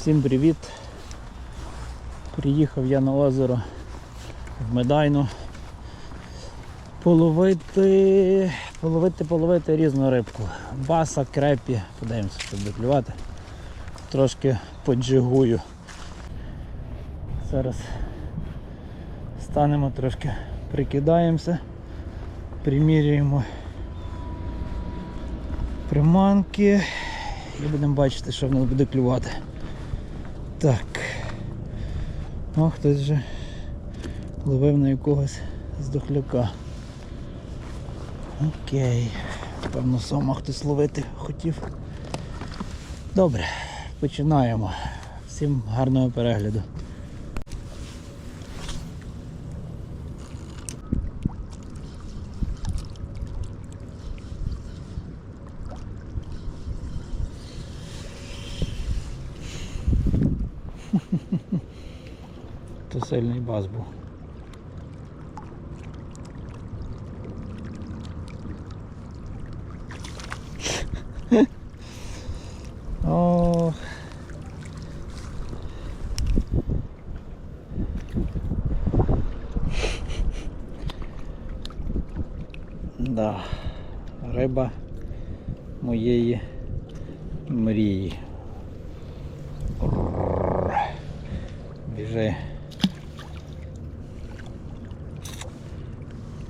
Всім привіт! Приїхав я на озеро в Медайну половити, половити, половити різну рибку. Баса, крепі, подивимося, що буде клювати. Трошки поджигую. Зараз станемо трошки, прикидаємося, примірюємо приманки і будемо бачити, що в нас буде клювати. Так. О, хтось вже ловив на якогось здохляка. Окей. Певно, сома хтось ловити хотів. Добре, починаємо. Всім гарного перегляду. То сильний був. Да, риба моєї мрії. Біжи.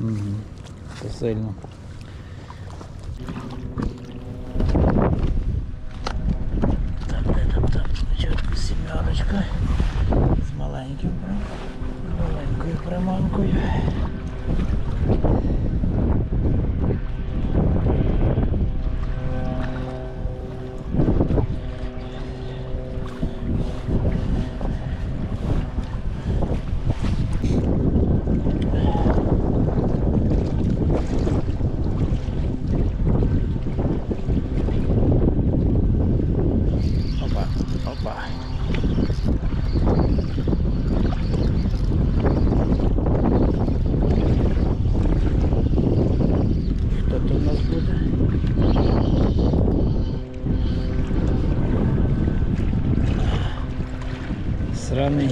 Угу. Це сильно. Так, де там там спочатку сім'ярочка з маленьким маленькою приманкою. Сраний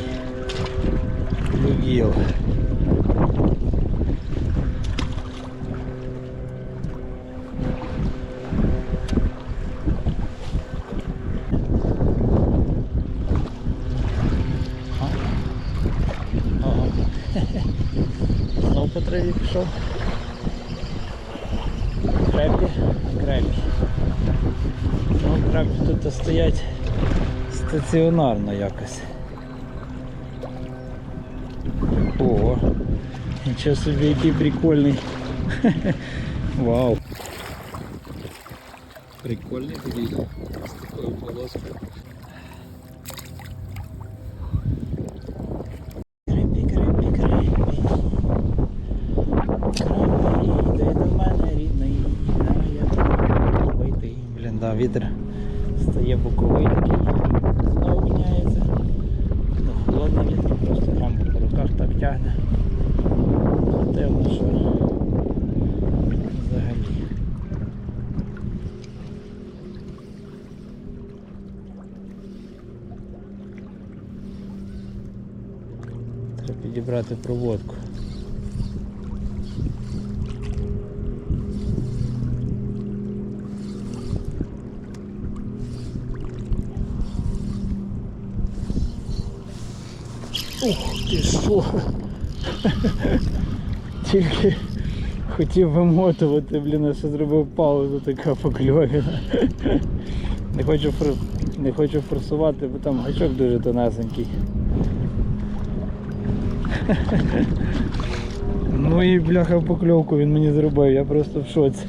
Люгіл. Знов по траві пішов. Крепі, крепі. Ну, крепі тут стоять стаціонарно якось. Крепі. Крепі, йди до мене, рідний. А я боковитий. Блін, да, вітер стає боковий такий. Знову міняється. Холодний вітер, просто по руках так тягне. Дивно, що взагалі. Треба підібрати проводку. Ух ти! Тільки хотів вимотувати, блін, а ще зробив паузу така покльовіна. Не хочу, фор... не хочу форсувати, бо там гачок дуже тонесенький. Ну і бляха покльовку він мені зробив, я просто в шоці.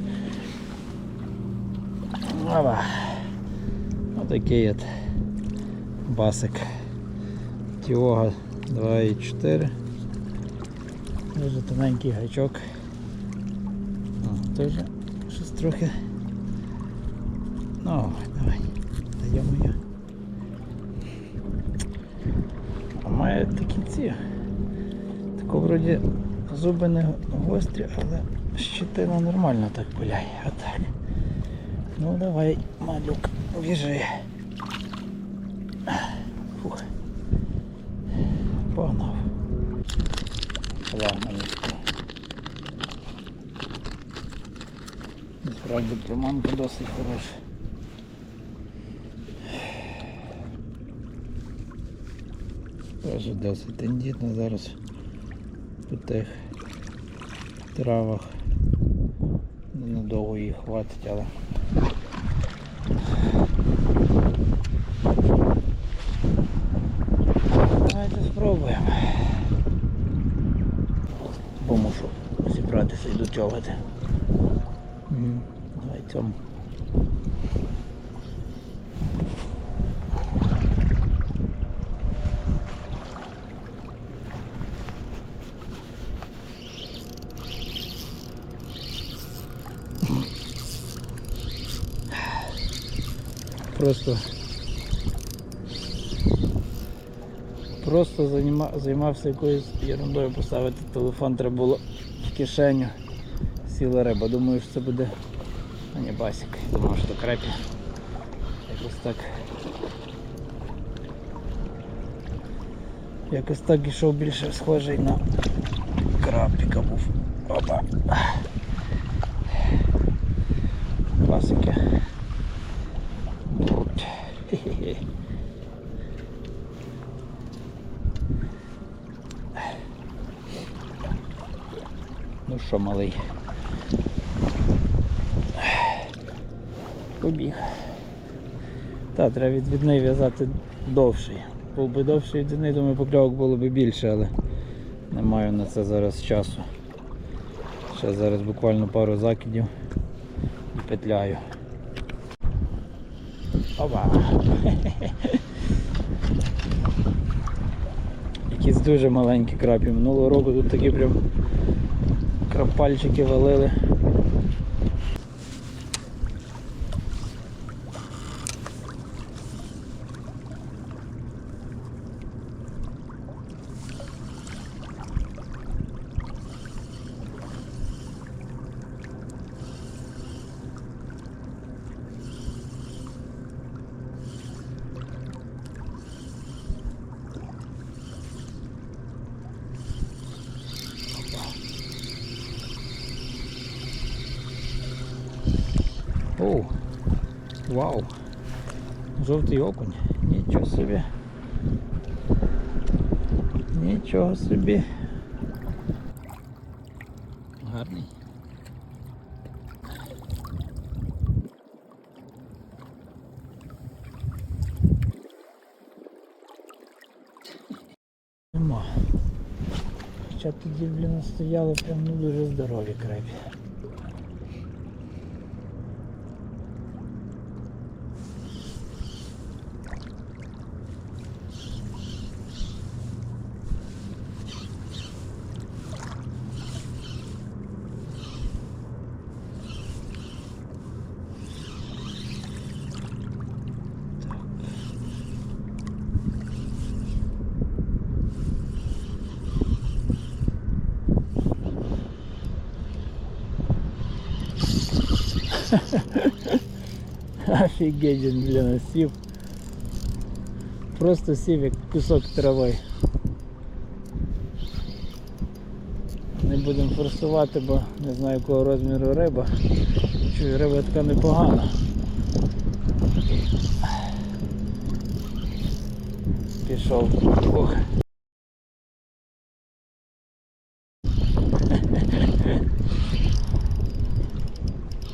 Отакий от басик. Тіога 2,4. Дуже тоненький гачок. О, теж щось трохи. Ну, давай. Даємо я. А має такі ці. Тако вроді зуби не гострі, але щитина нормально так пиляє. Отак. Ну давай, малюк, біжи. Погнав. Місце. Насправді приманка досить хороша. Теж досить тендітно зараз по тих травах. Ненадовго її хватить, але дотягувати. Мгм. Давай цьому. Просто Просто займався якоюсь ерундою поставити телефон, треба було в кишеню. Сіла риба. Думаю, що це буде. А не басик. Думаю, що крепі. Якось так. Якось так ішов більше схожий на крапіка був. Опа. Класики. Ну що, малий? Побіг. Так, треба від відвідний в'язати довший. Був би довший відвідний, думаю, покльовок було б більше, але не маю на це зараз часу. Ще зараз буквально пару закидів і петляю. Опа! Якісь дуже маленькі крапі. Минулого року тут такі прям крапальчики валили. О, вау. Жовтий окунь. Нічого собі. Нічого собі. Гарний. Нема. Хоча тоді, блін, стояли прям ну, дуже здорові крепі. Офігеть, він, блін, сів. Просто сів як кусок трави. Не будемо форсувати, бо не знаю якого розміру риба. Чую, риба така непогана. Пішов. Ох.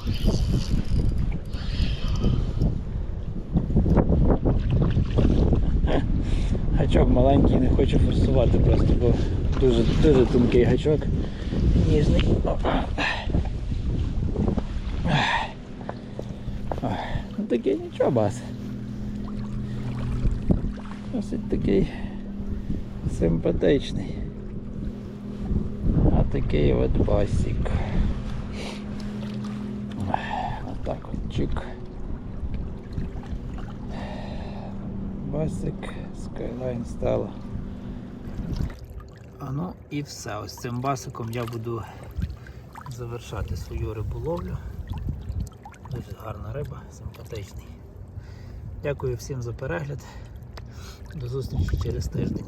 Гачок маленький, не хочу форсувати просто, бо дуже дуже тонкий гачок. Ніжний. Ну такий нічого бас. Досить такий симпатичний. А такий от басик. Отак от чик. Басик Skyline стало. А ну і все. Ось цим басиком я буду завершати свою риболовлю. Дуже гарна риба, симпатичний. Дякую всім за перегляд. До зустрічі через тиждень.